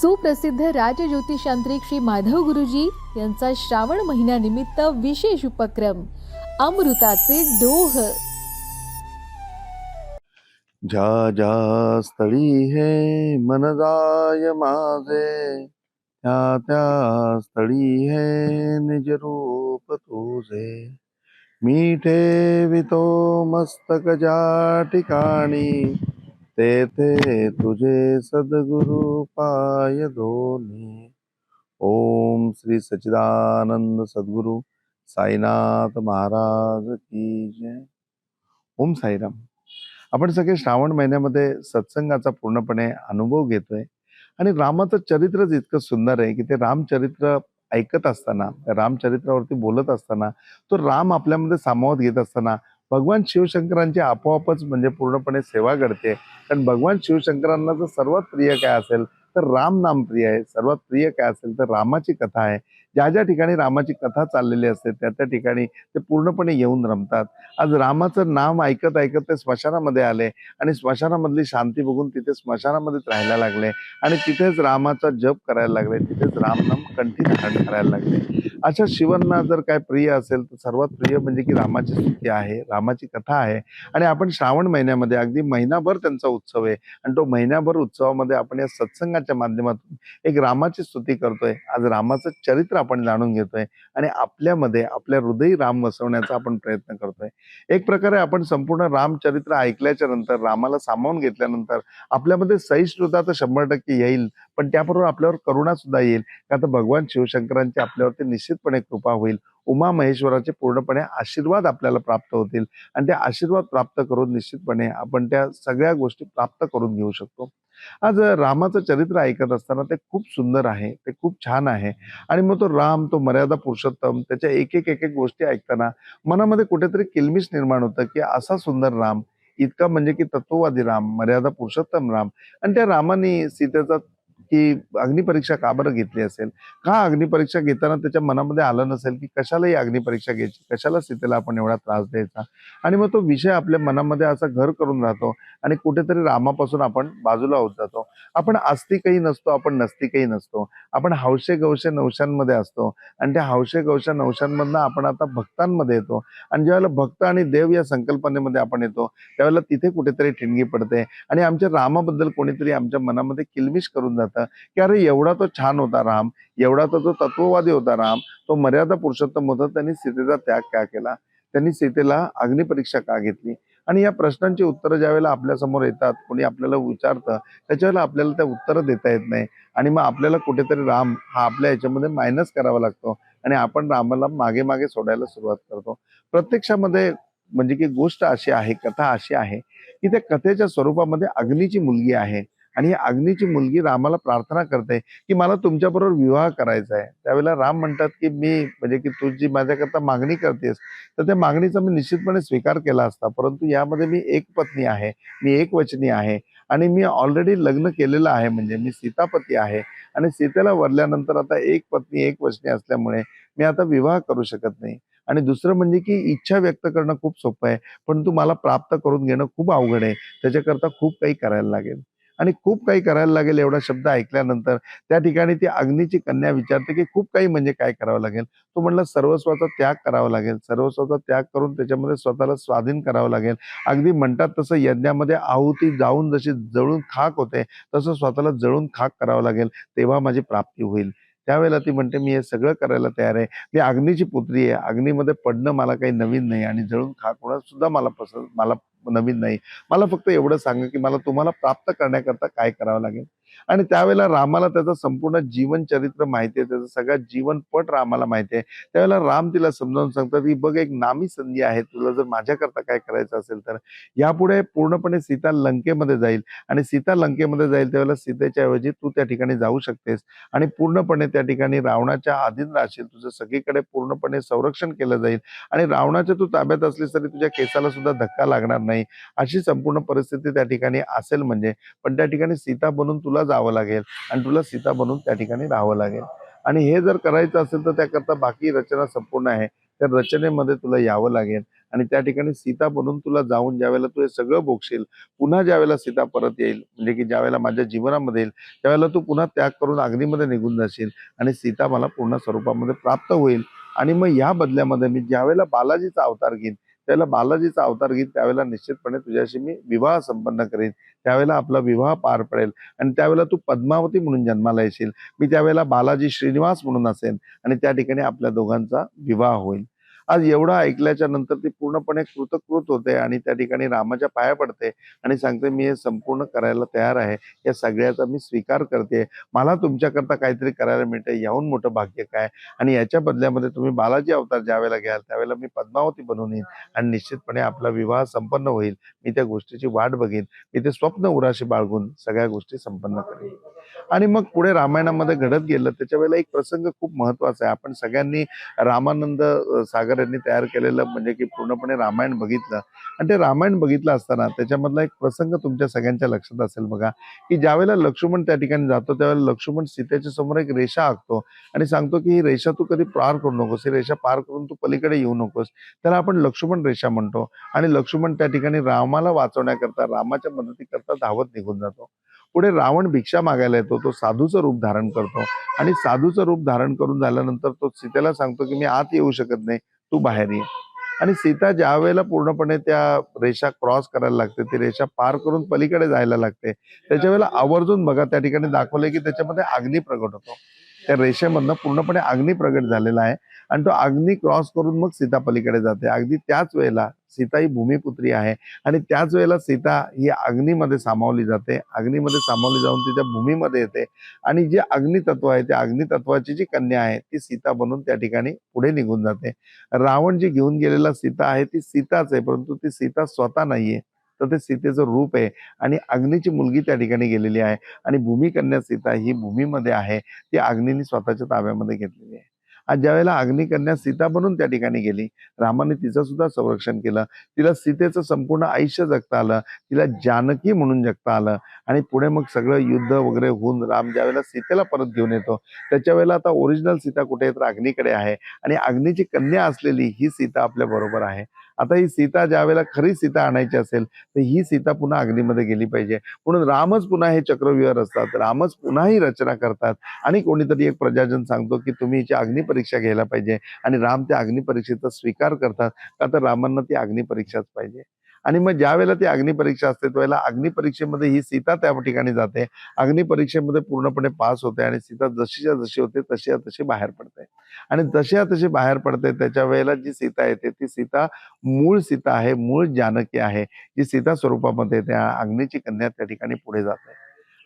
सुप्रसिद्ध राजज्योतिषांत्रिक श्री माधव गुरुजी यांचा श्रावण महिन्यानिमित्त विशेष उपक्रम अमृताचे डोह. ज्या ज्या स्थळी हे मन जाय माझे. त्या त्या स्थळी हे निज रूप तुझे. मी ठेवितो मस्तक ज्या ठिकाणी तेथे तुझे सद्गुरु पाय धोनी। ओम श्री सच्चिदानंद सद्गुरु साईनाथ महाराज की जय। ओम साईराम। आपण सगळे श्रावण महिन्यामध्ये सत्संगाचा पूर्णपणे अनुभव घेतोय आणि रामाचं चरित्रच इतकं सुंदर आहे की ते रामचरित्र ऐकत असताना रामचरित्रावरती बोलत असताना तो राम आपल्यामध्ये सामावत घेत असताना भगवान शिवशंकरांची आपोआपच म्हणजे पूर्णपणे सेवा घडते कारण भगवान शिवशंकरांना जर सर्वात प्रिय काय असेल तर राम नाम प्रिय आहे. सर्वात प्रिय काय असेल तर रामाची कथा आहे. ज्या ज्या ठिकाणी रामाची कथा चाललेली असते त्या त्या ठिकाणी ते पूर्णपणे येऊन रमतात. आज रामाचं नाम ऐकत ऐकत ते स्मशानामध्ये आले आणि स्मशानामधली शांती बघून तिथे स्मशानामध्येच राहायला लागले. आणि तिथेच रामाचा जप करायला लागले. तिथेच रामनाम कंटिन्यू करायला लागले. अशा शिवांना जर काय प्रिय असेल तर सर्वात प्रिय म्हणजे की रामाची स्तुती आहे रामाची कथा आहे. आणि आपण श्रावण महिन्यामध्ये अगदी महिनाभर त्यांचा उत्सव आहे. आणि तो महिनाभर उत्सवामध्ये आपण या सत्संगाच्या माध्यमातून एक रामाची स्तुती करतोय. आज रामाचं चरित्र आपण जाणून घेतोय. आणि आपल्यामध्ये आपल्या हृदयी राम वसवण्याचा आपण प्रयत्न करतोय. एक प्रकारे आपण संपूर्ण रामचरित्र ऐकल्याच्या नंतर रामाला सामावून घेतल्यानंतर आपल्यामध्ये सहिष्णुता तर शंभर टक्के येईल. पण त्याबरोबर आपल्यावर करुणा सुद्धा येईल. का तर भगवान शिवशंकरांची आपल्यावरती निश्चितपणे कृपा होईल. उमा महेश्वराचे पूर्णपणे आशीर्वाद आपल्याला प्राप्त होतील. आणि ते आशीर्वाद प्राप्त करून निश्चितपणे आपण त्या सगळ्या गोष्टी प्राप्त करून घेऊ शकतो. आज रामाचं चरित्र ऐकत असताना ते खूप सुंदर आहे. ते खूप छान आहे. आणि मग तो राम तो मर्यादा पुरुषोत्तम त्याच्या एक एक एक एक गोष्टी ऐकताना मनामध्ये कुठेतरी किलमिश निर्माण होतं की असा सुंदर राम इतका म्हणजे की तत्ववादी राम मर्यादा पुरुषोत्तम राम. आणि त्या रामाने सीतेचा की अग्निपरीक्षा का बरं घेतली असेल? का अग्निपरीक्षा घेताना त्याच्या मनामध्ये आलं नसेल की कशालाही अग्निपरीक्षा घ्यायची? कशाला सीतेला आपण एवढा त्रास द्यायचा? आणि मग तो विषय आपल्या मनामध्ये असा घर करून राहतो आणि कुठेतरी रामापासून आपण बाजूला होत जातो. आपण आस्तिकही नसतो आपण नस्तिकही नसतो. आपण हौशे गवशे नवशांमध्ये असतो आणि त्या हौशे गवशा नवशांमधनं आपण आता भक्तांमध्ये येतो. आणि ज्यावेळेला भक्त आणि देव या संकल्पनेमध्ये आपण येतो त्यावेळेला तिथे कुठेतरी ठिणगी पडते आणि आमच्या रामाबद्दल कोणीतरी आमच्या मनामध्ये किलमिश करून जातो. की अरे एवढा तो छान होता राम एवढा तो जो तत्ववादी होता राम तो मर्यादा पुरुषोत्तम होता त्यांनी सीतेचा त्याग का केला? त्यांनी सीतेला अग्निपरीक्षा का घेतली? आणि या प्रश्नांची उत्तरं ज्यावेळेला आपल्यासमोर येतात कोणी आपल्याला विचारतं त्याच्यावेळेला आपल्याला त्या उत्तरं देता येत नाही. आणि मग आपल्याला कुठेतरी राम हा आपल्या याच्यामध्ये मायनस करावा लागतो. आणि आपण रामाला मागे मागे सोडायला सुरुवात करतो. प्रत्यक्षामध्ये म्हणजे की गोष्ट अशी आहे कथा अशी आहे की त्या कथेच्या स्वरूपामध्ये अग्नीची मुलगी आहे. आणि अग्नीची मुलगी रामाला प्रार्थना करते की मला तुमच्याबरोबर विवाह करायचा आहे. त्यावेळेला राम म्हणतात की मी म्हणजे की तू जी माझ्याकरता मागणी करतेस तर त्या मागणीचा मी निश्चितपणे स्वीकार केला असता. परंतु यामध्ये मी एक पत्नी आहे मी एक वचनी आहे आणि मी ऑलरेडी लग्न केलेलं आहे. म्हणजे मी सीतापती आहे आणि सीतेला वरल्यानंतर आता एक पत्नी एक वचनी असल्यामुळे मी आता विवाह करू शकत नाही. आणि दुसरं म्हणजे की इच्छा व्यक्त करणं खूप सोपं आहे. परंतु मला प्राप्त करून घेणं खूप अवघड आहे. त्याच्याकरता खूप काही करायला लागेल. आणि खूप काही करायला लागेल एवढा शब्द ऐकल्यानंतर. त्या ठिकाणी ती अग्नीची कन्या विचारते की खूप काही म्हणजे काय करावं लागेल? तो म्हणला सर्वस्वाचा त्याग करावा लागेल. सर्वस्वाचा त्याग करून त्याच्यामध्ये स्वतःला स्वाधीन करावं लागेल. अगदी म्हणतात तसं यज्ञामध्ये आहुती जाऊन जशी जळून खाक होते तसं स्वतःला जळून खाक करावं लागेल तेव्हा माझी प्राप्ती होईल. त्यावेळेला ती म्हणते मी हे सगळं करायला तयार आहे. मी अग्नीची पुत्री आहे. अग्नीमध्ये पडणं मला काही नवीन नाही आणि जळून खाक होणं सुद्धा मला पसंत मला नवीन नाही. मला फक्त एवढं सांगा की मला तुम्हाला प्राप्त करण्याकरता काय करावं लागेल? आणि त्यावेळेला रामाला त्याचं संपूर्ण जीवन चरित्र माहिती आहे. त्याचा सगळा जीवनपट रामाला माहिती आहे. त्यावेळेला राम तिला समजावून सांगतात की बघ एक नामी संधी आहे. तुला जर माझ्याकरता काय करायचं असेल तर यापुढे पूर्णपणे सीता लंकेमध्ये जाईल. आणि सीता लंकेमध्ये जाईल त्यावेळेला सीतेच्या ऐवजी तू त्या ठिकाणी जाऊ शकतेस. आणि पूर्णपणे त्या ठिकाणी रावणाच्या अधीन राहशील. तुझं सगळीकडे पूर्णपणे संरक्षण केलं जाईल. आणि रावणाच्या तू ताब्यात असलीस तरी तुझ्या केसाला सुद्धा धक्का लागणार नाही. अशी संपूर्ण परिस्थिती त्या ठिकाणी असेल म्हणजे. पण त्या ठिकाणी सीता बनून तुला जावं लागेल आणि तुला सीता बनून त्या ठिकाणी राहावं लागेल. आणि हे जर करायचं असेल तर त्याकरता बाकी रचना संपूर्ण आहे. त्या रचनेमध्ये तुला यावं लागेल. आणि त्या ठिकाणी सीता बनून तुला जाऊन ज्यावेळेला तू हे सगळं भोगशील पुन्हा ज्यावेळेला सीता परत येईल म्हणजे की ज्यावेळेला माझ्या जीवनामध्ये येईल त्यावेळेला तू पुन्हा त्याग करून अग्नीमध्ये निघून जाशील आणि सीता मला पूर्ण स्वरूपामध्ये प्राप्त होईल. आणि मग या बदल्यामध्ये मी ज्यावेळेला बालाजीचा अवतार घेईन त्यावेळेला बालाजीचा अवतार घेईन त्यावेळेला निश्चितपणे तुझ्याशी मी विवाह संपन्न करेन. त्यावेळेला आपला विवाह पार पडेल. आणि त्यावेळेला तू पद्मावती म्हणून जन्माला येशील. मी त्यावेळेला बालाजी श्रीनिवास म्हणून असेन. आणि त्या ठिकाणी आपल्या दोघांचा विवाह होईल. आज एवढं ऐकल्याच्या नंतर ती पूर्णपणे कृतकृत होते आणि त्या ठिकाणी रामाच्या पाया पडते आणि सांगते मी हे संपूर्ण करायला तयार आहे. या सगळ्याचा मी स्वीकार करते. मला तुमच्याकरता काहीतरी करायला मिळते याहून मोठं भाग्य काय? आणि याच्या बदल्यामध्ये तुम्ही बालाजी अवतार ज्यावेळेला घ्याल त्यावेळेला मी पद्मावती बनवून येईन आणि निश्चितपणे आपला विवाह संपन्न होईल. मी त्या गोष्टीची वाट बघेन. मी ते स्वप्न उराशी बाळगून सगळ्या गोष्टी संपन्न करेन. आणि मग पुढे रामायणामध्ये घडत गेलं त्याच्या वेळेला एक प्रसंग खूप महत्त्वाचा आहे. आपण सगळ्यांनी रामानंद सागर यांनी तयार केलेलं म्हणजे की पूर्णपणे रामायण बघितलं. आणि ते रामायण बघितलं असताना त्याच्यामधला एक प्रसंग तुमच्या सगळ्यांच्या लक्षात असेल बघा की ज्यावेळेला लक्ष्मण त्या ठिकाणी जातो त्यावेळेला लक्ष्मण सीतेच्या समोर एक रेषा आखतो आणि सांगतो की ही रेषा तू कधी पार करू नकोस ही रेषा पार करून तू पलीकडे येऊ नकोस. त्याला आपण लक्ष्मण रेषा म्हणतो आणि लक्ष्मण त्या ठिकाणी रामाला वाचवण्याकरता रामाच्या मदतीकरता धावत निघून जातो. पुढे रावण भिक्षा मागायला येतो तो साधूचं रूप धारण करतो. आणि साधूचं रूप धारण करून झाल्यानंतर तो सीतेला सांगतो की मी आत येऊ शकत नाही तू बाहेर ये. आणि सीता ज्या वेळेला पूर्णपणे त्या रेषा क्रॉस करायला लागते ती रेषा पार करून पलीकडे जायला लागते. त्याच्या वेळेला आवर्जून बघा त्या ठिकाणी दाखवलंय की त्याच्यामध्ये अग्नी प्रगट होतो. त्या रेषेमधनं पूर्णपणे अग्नी प्रगट झालेला आहे. आणि तो अग्नी क्रॉस करून मग सीता पलीकडे जाते. अगदी त्याच वेळेला सीता ही भूमिपुत्री आहे आणि त्याच वेळेला सीता ही अग्नीमध्ये सामावली जाते. अग्नीमध्ये सामावली जाऊन तिच्या भूमीमध्ये येते आणि जे अग्नितत्व आहे त्या अग्नितत्वाची जी कन्या आहे ती सीता बनून त्या ठिकाणी पुढे निघून जाते. रावण जी घेऊन गेलेला सीता आहे ती सीताच आहे परंतु ती सीता स्वतः नाहीये. तर ते सीतेचं रूप आहे आणि अग्नीची मुलगी त्या ठिकाणी गेलेली आहे आणि भूमिकन्या सीता ही भूमीमध्ये आहे. ती अग्नीने स्वतःच्या ताब्यामध्ये घेतलेली आहे. आज ज्यावेळेला अग्निकन्या सीता बनून त्या ठिकाणी गेली रामाने तिचं सुद्धा संरक्षण केलं. तिला सीतेचं संपूर्ण आयुष्य जगता आलं तिला जानकी म्हणून जगता आलं आणि पुढे मग सगळं युद्ध वगैरे होऊन राम ज्यावेळेला सीतेला परत घेऊन येतो त्याच्या वेळेला आता ओरिजिनल सीता कुठे आहे तर अग्नीकडे आहे आणि अग्नीची कन्या असलेली ही सीता आपल्या बरोबर आहे. आता ही सीता ज्यावेळेला खरी सीता आणायची असेल तर ही सीता पुन्हा अग्नीमध्ये गेली पाहिजे. म्हणून रामच पुन्हा हे चक्रव्यूहर असतात रामच पुन्हा ही रचना करतात. आणि कोणीतरी एक प्रजाजन सांगतो की तुम्ही हिची अग्निपरीक्षा घ्यायला पाहिजे आणि राम त्या अग्निपरीक्षेचा स्वीकार करतात का तर रामांना ती अग्निपरीक्षाच पाहिजे. आणि मग ज्या वेळेला ती अग्निपरीक्षा असते त्यावेळेला अग्निपरीक्षेमध्ये ही सीता त्या ठिकाणी जाते. अग्निपरीक्षेमध्ये पूर्णपणे पास होते आणि सीता जशीच्या जशी होते तशी तशी बाहेर पडते. आणि जशी तशी बाहेर पडते त्याच्या वेळेला जी सीता येते ती सीता मूळ सीता आहे मूळ जानकी आहे जी सीता स्वरूपामध्ये त्या अग्नीची कन्या त्या ठिकाणी पुढे जाते.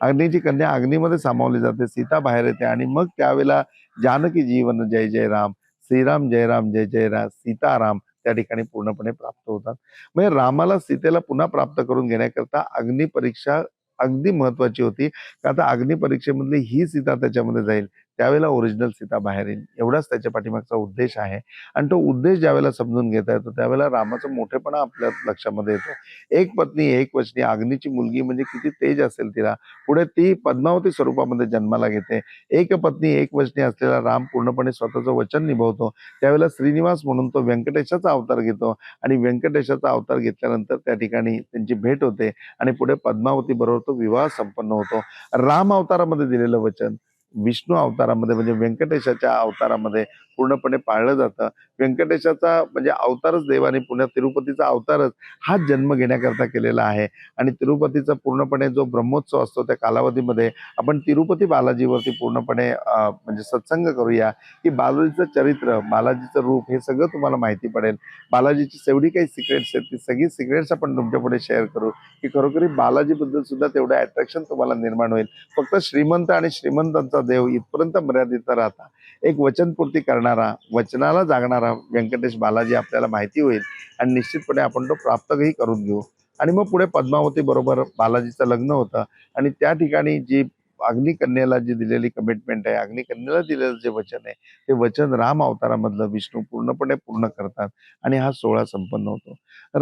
अग्नीची कन्या अग्नीमध्ये सामावली जाते सीता बाहेर येते आणि मग त्यावेळेला जानकी जीवन जय जय राम श्रीराम जय राम जय जय राम सीताराम त्या ठिकाणी पूर्णपणे प्राप्त होतात. म्हणजे रामाला सीतेला पुन्हा प्राप्त करून घेण्याकरता अग्निपरीक्षा अगदी महत्वाची होती. का आता अग्निपरीक्षेमधली ही सीता त्याच्यामध्ये जाईल. त्यावेळेला ओरिजिनल सीता बाहेर येईल. एवढाच त्याच्या पाठीमागचा उद्देश आहे. आणि तो उद्देश ज्यावेळेला समजून घेता येतो त्यावेळेला रामाचं मोठेपणा आपल्या लक्षामध्ये येतो. एक पत्नी एक वचनी अग्नीची मुलगी म्हणजे किती तेज असेल तिला. पुढे ती पद्मावती स्वरूपामध्ये जन्माला घेते. एक पत्नी एक वचनी असलेला राम पूर्णपणे स्वतःचं वचन निभवतो. त्यावेळेला श्रीनिवास म्हणून तो व्यंकटेशाचा अवतार घेतो. आणि व्यंकटेशाचा अवतार घेतल्यानंतर त्या ठिकाणी त्यांची भेट होते. आणि पुढे पद्मावती बरोबर तो विवाह संपन्न होतो. राम अवतारामध्ये दिलेलं वचन विष्णू अवतारामध्ये म्हणजे व्यंकटेशाच्या अवतारामध्ये पूर्णपणे पाळलं जातं. व्यंकटेशाचा म्हणजे अवतारच देवाने पुण्या तिरुपतीचा अवतारच हा जन्म घेण्याकरता केलेला आहे. आणि तिरुपतीचा पूर्णपणे जो ब्रह्मोत्सव असतो त्या कालावधीमध्ये आपण तिरुपती बालाजीवरती पूर्णपणे म्हणजे सत्संग करूया. की बालाजीचं चरित्र बालाजीचं रूप हे सगळं तुम्हाला माहिती पडेल. बालाजीची जेवढी काही सिक्रेट्स आहेत ती सगळी सिक्रेट्स आपण तुमच्यापुढे शेअर करू. की खरोखरी बालाजीबद्दल सुद्धा तेवढं अट्रॅक्शन तुम्हाला निर्माण होईल. फक्त श्रीमंत आणि श्रीमंतांचा देव इथपर्यंत मर्यादित राहता. एक वचनपूर्ती करणारा वचनाला जागणारा व्यंकटेश बालाजी आपल्याला माहिती होईल आणि निश्चितपणे आपण तो प्राप्तही करून घेऊ. आणि मग पुढे पद्मावती बरोबर बालाजीचं लग्न होतं आणि त्या ठिकाणी जी अग्निकन्येला जी दिलेली कमिटमेंट आहे अग्निकन्येला दिलेलं जे वचन आहे ते वचन राम अवतारामधलं विष्णू पूर्णपणे पूर्ण करतात आणि हा सोहळा संपन्न होतो.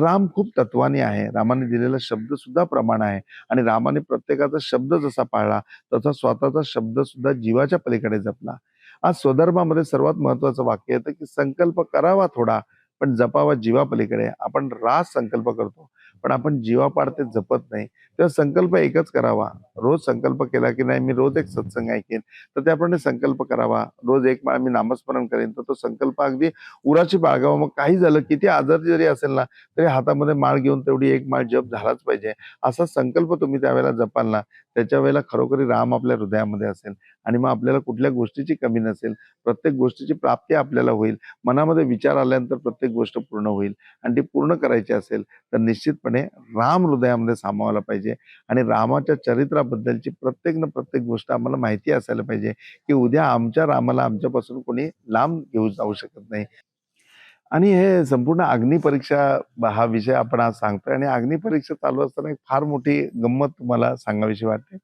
राम खूप तत्वाने आहे. रामाने दिलेला शब्द सुद्धा प्रमाण आहे आणि रामाने प्रत्येकाचा शब्द जसा पाळला तसा स्वतःचा शब्द सुद्धा जीवाच्या पलीकडे जपला. आज स्वधर्मामध्ये सर्वात महत्वाचं वाक्य येतं की संकल्प करावा थोडा पण जपावा जीवापलीकडे. आपण रास संकल्प करतो. पण आपण जीवापाड ते जपत नाही. तेव्हा संकल्प एकच करावा. रोज संकल्प केला की नाही मी रोज एक सत्संग ऐकेन तर त्याप्रमाणे संकल्प करावा. रोज एक माळ मी नामस्मरण करेन तर तो संकल्प अगदी उराची बाळगावा. मग काही झालं किती आजार जरी असेल ना तरी हातामध्ये माळ घेऊन तेवढी एक माळ जप झालाच पाहिजे. असा संकल्प तुम्ही त्यावेळेला जपाल ना. त्याच्या वेळेला खरोखरी राम आपल्या हृदयामध्ये असेल आणि मग आपल्याला कुठल्या गोष्टीची कमी नसेल प्रत्येक गोष्टीची प्राप्ती आपल्याला होईल. मनामध्ये विचार आल्यानंतर प्रत्येक गोष्ट पूर्ण होईल आणि ती पूर्ण करायची असेल तर निश्चितपणे राम हृदयामध्ये सामावायला पाहिजे आणि रामाच्या चरित्राबद्दलची प्रत्येक ना प्रत्येक गोष्ट आम्हाला माहिती असायला पाहिजे की उद्या आमच्या रामाला आमच्यापासून कोणी लांब घेऊ जाऊ शकत नाही. आणि हे संपूर्ण अग्निपरीक्षा हा विषय आपण आज सांगतोय आणि अग्निपरीक्षा चालू असताना एक फार मोठी गंमत तुम्हाला सांगावीशी वाटते.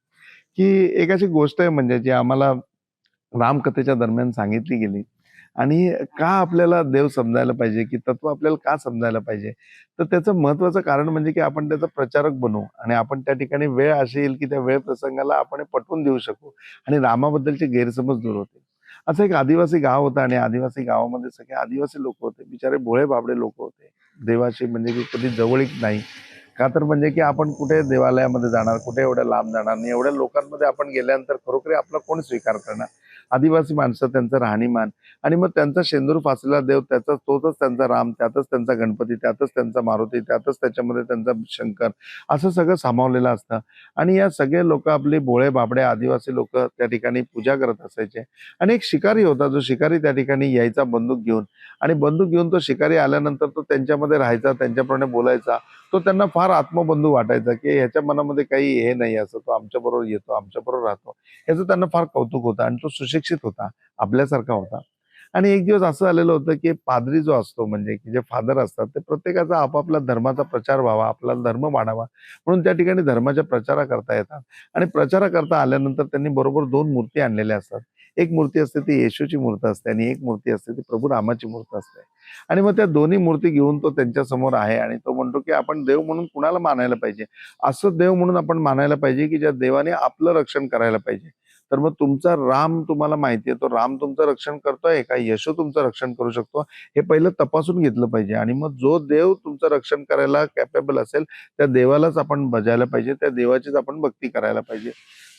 की एक अशी गोष्ट आहे म्हणजे जी आम्हाला रामकथेच्या दरम्यान सांगितली गेली. आणि का आपल्याला देव समजायला पाहिजे? की तत्व आपल्याला का समजायला पाहिजे? तर त्याचं महत्वाचं कारण म्हणजे की आपण त्याचा प्रचारक बनू आणि आपण त्या ठिकाणी वेळ अशी येईल की त्या वेळ प्रसंगाला आपण पटवून देऊ शकू आणि रामाबद्दलचे गैरसमज दूर होते असं एक आदिवासी गाव होतं आणि आदिवासी गावामध्ये सगळे आदिवासी लोक होते. बिचारे भोळे बाबडे लोक होते. देवाशी म्हणजे की कधी जवळीक नाही. का तर म्हणजे की आपण कुठे देवालयामध्ये जाणार कुठे एवढ्या लांब जाणार नाही एवढ्या लोकांमध्ये आपण गेल्यानंतर खरोखर आपला कोण स्वीकार करणार? आदिवासी माणसं त्यांचं राहणीमान. आणि मग त्यांचा शेंदूर फासलेला देव त्याचा तोच त्यांचा राम त्यातच त्यांचा गणपती त्यातच त्यांचा मारुती त्यातच त्याच्यामध्ये त्यांचा शंकर असं सगळं सामावलेलं असतं. आणि या सगळे लोक आपले भोळे बाबडे आदिवासी लोक त्या ठिकाणी पूजा करत असायचे. आणि एक शिकारी होता जो शिकारी त्या ठिकाणी यायचा बंदूक घेऊन. आणि बंदूक घेऊन तो शिकारी आल्यानंतर तो त्यांच्यामध्ये राहायचा त्यांच्याप्रमाणे बोलायचा. तो त्यांना फार आत्मबंधू वाटायचा की ह्याच्या मनामध्ये काही हे नाही असं तो आमच्याबरोबर येतो आमच्याबरोबर राहतो. याचं त्यांना फार कौतुक होतं. आणि तो सुशिक्षित होता आपल्यासारखा होता. आणि एक दिवस असं आलेलं होतं की पादरी जो असतो म्हणजे की जे फादर असतात ते प्रत्येकाचा आपापला धर्माचा प्रचार व्हावा आपला धर्म वाढावा म्हणून त्या ठिकाणी धर्माच्या प्रचारा करता येतात. आणि प्रचारा करता आल्यानंतर त्यांनी बरोबर दोन मूर्ती आणलेल्या असतात. एक मूर्ती असते ती येशूची मूर्ती असते आणि एक मूर्ती असते ती प्रभू रामाची मूर्ती असते. आणि मग त्या दोन्ही मूर्ती घेऊन तो त्यांच्यासमोर आहे आणि तो म्हणतो की आपण देव म्हणून कुणाला मानायला पाहिजे? असं देव म्हणून आपण मानायला पाहिजे की ज्या देवाने आपलं रक्षण करायला पाहिजे. तर मग तुमचा राम तुम्हाला माहिती आहे तो राम तुमचं रक्षण करतोय का? यशो तुमचं रक्षण करू शकतो? हे पहिलं तपासून घेतलं पाहिजे आणि मग जो देव तुमचं रक्षण करायला कॅपेबल असेल त्या देवालाच आपण बजायला पाहिजे त्या देवाचीच आपण भक्ती करायला पाहिजे.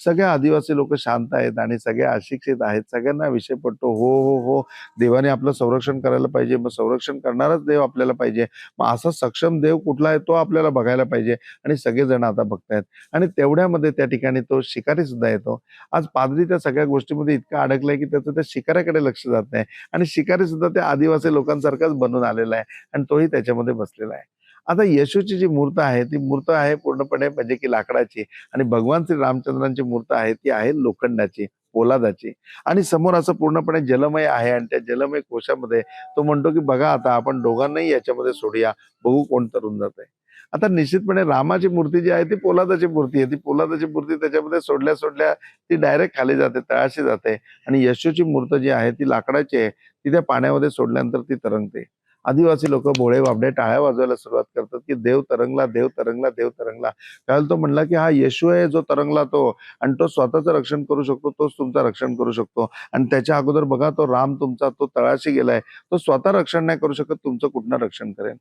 सगळे आदिवासी लोक शांत आहेत आणि सगळे अशिक्षित आहेत. सगळ्यांना विषय पडतो हो हो हो. देवाने आपलं संरक्षण करायला पाहिजे. मग संरक्षण करणारच देव आपल्याला पाहिजे. मग असा सक्षम देव कुठला आहे तो आपल्याला बघायला पाहिजे. आणि सगळेजण आता बघतायत. आणि तेवढ्यामध्ये त्या ठिकाणी तो शिकारी सुद्धा येतो. आज पादरी त्या सगळ्या गोष्टीमध्ये इतका अडकलाय की त्याचं त्या शिकाऱ्याकडे लक्ष जात नाही. आणि शिकारी सुद्धा त्या आदिवासी लोकांसारखाच बनून आलेला आहे. आणि तोही त्याच्यामध्ये बसलेला आहे. आता येशूची जी मूर्त आहे ती मूर्त आहे पूर्णपणे म्हणजे की लाकडाची आणि भगवान श्री रामचंद्रांची मूर्त आहे ती आहे लोखंडाची पोलादाची. आणि समोर असं पूर्णपणे जलमय आहे आणि त्या जलमय कोशामध्ये तो म्हणतो की बघा आता आपण दोघांनाही याच्यामध्ये सोडूया बघू कोण तरुण जात आहे. आता निश्चितपणे रामाची मूर्ती जी आहे ती पोलादाची मूर्ती आहे. ती पोलादाची मूर्ती त्याच्यामध्ये सोडल्या सोडल्या ती डायरेक्ट खाली जाते तळाशी जाते आणि यशूची मूर्त जी आहे ती लाकडाची आहे. ती त्या पाण्यामध्ये सोडल्यानंतर ती तरंगते. आदिवासी लोक भोळे बाबडे टाळ्या वाजवायला सुरुवात करतात की देव तरंगला देव तरंगला देव तरंगला. त्यावेळेला तो म्हणला की हा येशू आहे जो तरंगला तो आणि तो स्वतःचं रक्षण करू शकतो तोच तुमचं रक्षण करू शकतो. आणि त्याच्या अगोदर बघा तो राम तुमचा तो तळाशी गेलाय. तो स्वतः रक्षण नाही करू शकत तुमचं कुठनं रक्षण करेल?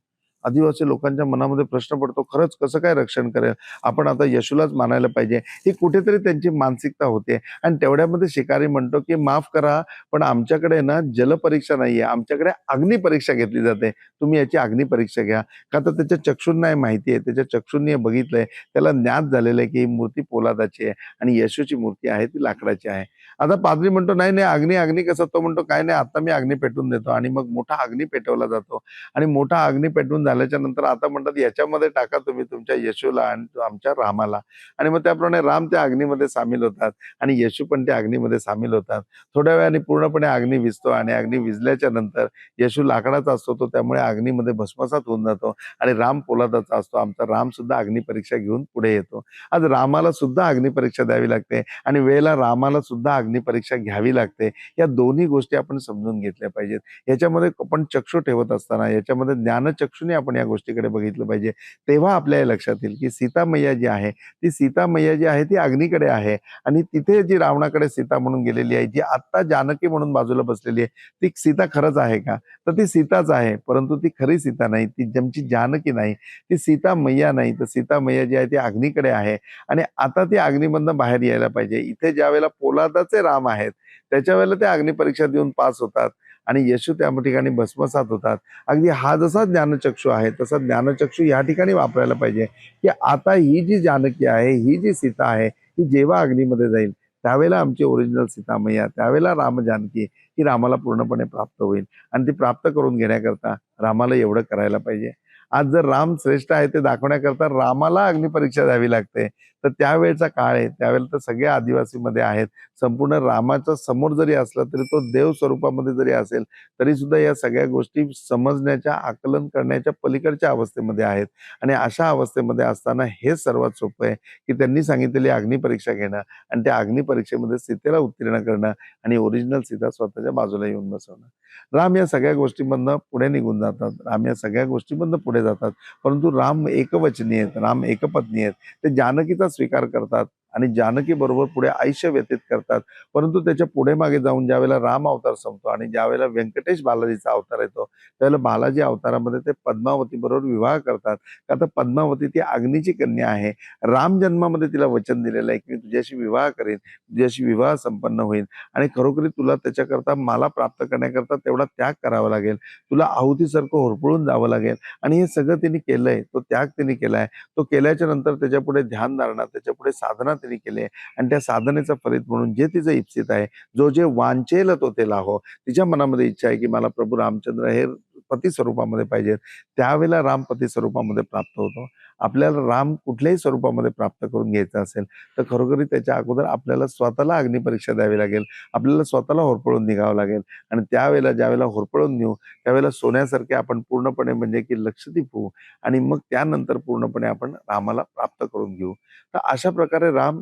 आदिवासी लोकांच्या मनामध्ये प्रश्न पडतो खरंच कसं काय रक्षण करेल? आपण आता यशूलाच मानायला पाहिजे. ही कुठेतरी त्यांची मानसिकता होते. आणि तेवढ्यामध्ये शिकारी म्हणतो की माफ करा पण आमच्याकडे ना जलपरीक्षा नाही आहे आमच्याकडे अग्नी परीक्षा घेतली जाते. तुम्ही याची अग्नी परीक्षा घ्या. का तर त्याच्या चक्षूंना माहिती आहे. त्याच्या चक्षूंनी बघितलंय. त्याला ज्ञात झालेलं आहे की ही मूर्ती पोलादाची आहे आणि यशूची मूर्ती आहे ती लाकडाची आहे. आता पादरी म्हणतो नाही नाही अग्नी अग्नी कसं? तो म्हणतो काय नाही आता मी अग्नी पेटवून देतो. आणि मग मोठा अग्नी पेटवला जातो. आणि मोठा अग्नी पेटवून झाल्याच्यानंतर आता म्हणतात याच्यामध्ये टाका तुम्ही तुमच्या येशूला आणि आमच्या रामाला. आणि मग त्याप्रमाणे राम त्या अग्नीमध्ये सामील होतात आणि येशू पण त्या अग्नीमध्ये सामील होतात. थोड्या वेळाने पूर्णपणे अग्नी विजतो आणि अग्नी विजल्याच्या नंतर येशू लाकडाचा असतो तो त्यामुळे अग्नीमध्ये भस्मसात होऊन जातो आणि राम पोलादाचा असतो. आमचा राम सुद्धा अग्निपरीक्षा घेऊन पुढे येतो. आज रामाला सुद्धा अग्निपरीक्षा द्यावी लागते आणि वेळेला रामाला सुद्धा अग्निपरीक्षा घ्यावी लागते. या दोन्ही गोष्टी आपण समजून घेतल्या पाहिजेत. याच्यामध्ये आपण चक्षु ठेवत असताना याच्यामध्ये ज्ञानचक्षुने आपण या गोष्टीकडे बघितलं पाहिजे. तेव्हा आपल्या लक्षात येईल की सीता मैया जी आहे ती सीता मैया जी आहे ती अग्नीकडे आहे. आणि तिथे जी रावणाकडे सीता म्हणून गेलेली आहे जी आत्ता जानकी म्हणून बाजूला बसलेली आहे ती सीता खरंच आहे का? तर ती सीताच आहे परंतु ती खरी सीता नाही ती जमची जानकी नाही ती सीता मैया नाही. तर सीता मैया जी आहे ती अग्नीकडे आहे. आणि आता ती अग्निमधनं बाहेर यायला पाहिजे. इथे ज्या वेळेला पोलादाचे राम आहेत त्याच्या वेळेला ते अग्निपरीक्षा देऊन पास होतात. आणि यशू त्या ठिकाणी भस्मसात होतात. अगदी हा जसा ज्ञानचक्षू आहे तसा ज्ञानचक्षू या ठिकाणी वापरायला पाहिजे की आता ही जी जानकी आहे ही जी सीता आहे ही जेव्हा अग्नीमध्ये जाईल त्यावेळेला आमची ओरिजिनल सीता मैया त्यावेळेला राम जानकी ही रामाला पूर्णपणे प्राप्त होईल. आणि ती प्राप्त करून घेण्याकरता रामाला एवढं करायला पाहिजे. आज जर राम श्रेष्ठ आहे ते दाखवण्याकरता रामाला अग्निपरीक्षा द्यावी लागते. तर त्यावेळेचा काळ आहे. त्यावेळेला तर सगळे आदिवासीमध्ये आहेत. संपूर्ण रामाच्या समोर जरी असला तरी तो देव स्वरूपामध्ये जरी असेल तरी सुद्धा या सगळ्या गोष्टी समजण्याच्या आकलन करण्याच्या पलीकडच्या अवस्थेमध्ये आहेत. आणि अशा अवस्थेमध्ये असताना हे सर्वात सोपं आहे की त्यांनी सांगितलेली अग्निपरीक्षा घेणं आणि त्या अग्निपरीक्षेमध्ये सीतेला उत्तीर्ण करणं आणि ओरिजिनल सीता स्वतःच्या बाजूला येऊन बसवणं. राम या सगळ्या गोष्टींमधनं पुढे निघून जातात. राम या सगळ्या गोष्टींमधनं पुढे जातात. परंतु राम एकवचनी आहेत. राम एकपत्नी आहेत. ते जानकीचा स्वीकार करतात. आणि जानकी बरोबर पुढे आयुष्य व्यतीत करतात. परंतु त्याच्या पुढे मागे जाऊन ज्यावेळेला राम अवतार संपतो आणि ज्यावेळेला व्यंकटेश बालाजीचा अवतार येतो त्यावेळेला बालाजी अवतारामध्ये ते पद्मावती बरोबर विवाह करतात. का तर पद्मावती ती अग्नीची कन्या आहे. राम जन्मामध्ये तिला वचन दिलेलं आहे की मी तुझ्याशी विवाह करेन तुझ्याशी विवाह संपन्न होईल आणि खरोखरी तुला त्याच्याकरता मला प्राप्त करण्याकरता तेवढा त्याग करावा लागेल. तुला आहुतीसारखं होरपळून जावं लागेल. आणि हे सगळं तिने केलंय तो त्याग तिने केलाय. तो केल्याच्यानंतर त्याच्यापुढे ध्यानधारणा त्याच्यापुढे साधना तरी केले. आणि त्या साधनेचा फलित म्हणून जे तिचं इप्सित आहे जो जे वांचेल तो ते लाहो. तिच्या मनामध्ये इच्छा आहे की मला प्रभू रामचंद्र हे पती स्वरूपामध्ये पाहिजेत. त्यावेळेला राम पती स्वरूपामध्ये प्राप्त होतो. आपल्याला राम कुठल्याही स्वरूपामध्ये प्राप्त करून घ्यायचा असेल तर खरोखरी त्याच्या अगोदर आपल्याला स्वतःला अग्निपरीक्षा द्यावी लागेल. आपल्याला स्वतःला होरपळून निघावं लागेल. आणि त्यावेळेला ज्यावेळेला होरपळून नेऊ त्यावेळेला सोन्यासारखे आपण पूर्णपणे म्हणजे की लक्षदीप होऊ. आणि मग त्यानंतर पूर्णपणे आपण रामाला प्राप्त करून घेऊ. तर अशा प्रकारे राम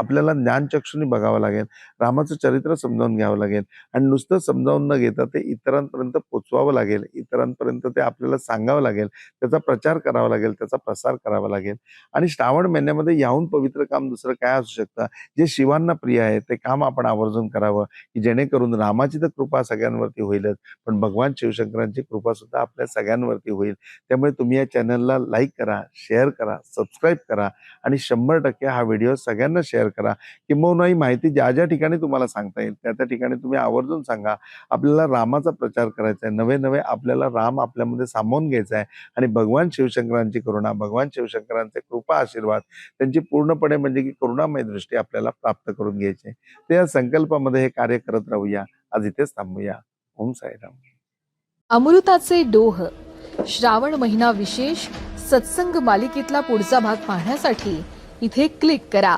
आपल्याला ज्ञानचक्षुनी बघावं लागेल रामाचं चरित्र समजावून घ्यावं लागेल आणि नुसतं समजावून न घेता ते इतरांपर्यंत पोचवावं लागेल इतरांपर्यंत ते आपल्याला सांगावं लागेल त्याचा प्रचार करावा लागेल त्याचा प्रसार करावा लागेल. आणि श्रावण महिन्यामध्ये याहून पवित्र काम दुसरं काय असू शकतं? जे शिवांना प्रिय आहे ते काम आपण आवर्जून करावं की जेणेकरून रामाची तर कृपा सगळ्यांवरती होईलच पण भगवान शिवशंकरांची कृपा सुद्धा आपल्या सगळ्यांवरती होईल. त्यामुळे तुम्ही या चॅनलला लाईक करा शेअर करा सबस्क्राईब करा आणि शंभर टक्के हा व्हिडिओ सगळ्यांना शेअर करा. किंबहुना ही माहिती ज्या ज्या ठिकाणी तुम्हाला सांगता येईल त्या त्या ठिकाणी तुम्ही आवर्जून सांगा. आपल्याला रामाचा प्रचार करायचा आहे. नवे नवे आपल्याला राम आपल्यामध्ये सामावून घ्यायचा आहे. आणि भगवान शिवशंकरांची करुणा भगवान शिवशंकरांचे कृपा आशीर्वाद त्यांची पूर्णपणे म्हणजे की करुणामय दृष्टी आपल्याला प्राप्त करून घ्यायची तर या संकल्पामध्ये हे कार्य करत राहूया. आज इथेच थांबूया. ओम साईराम. अमृताचे डोह श्रावण महिना विशेष सत्संग मालिकेतला पुढचा भाग पाहण्यासाठी इथे क्लिक करा.